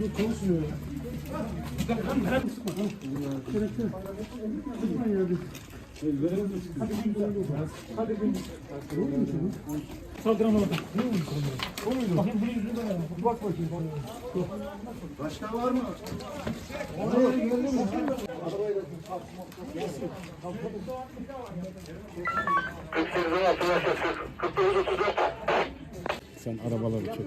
Yok konuşmuyor. Gerek yok. Kısma yani. Başka var mı? Sen arabaları çek.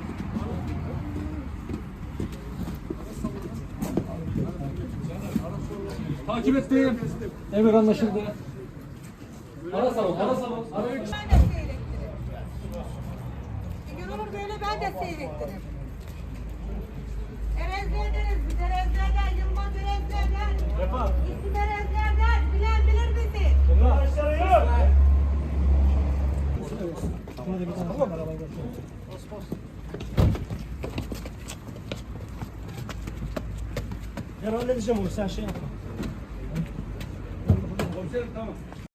Takip ettim. Emir anlaşıldı. Ara salon, ara salon. Ara seyrettiririm. Bir gün olur böyle ben de seyrettiririm. Erezlerden, biz Erezlerden, Yılmaz Erezlerden. İsim Erezlerden, bilen bilir bizi. Ben halledeceğim onu sen şey yapma. Komiserim tamam.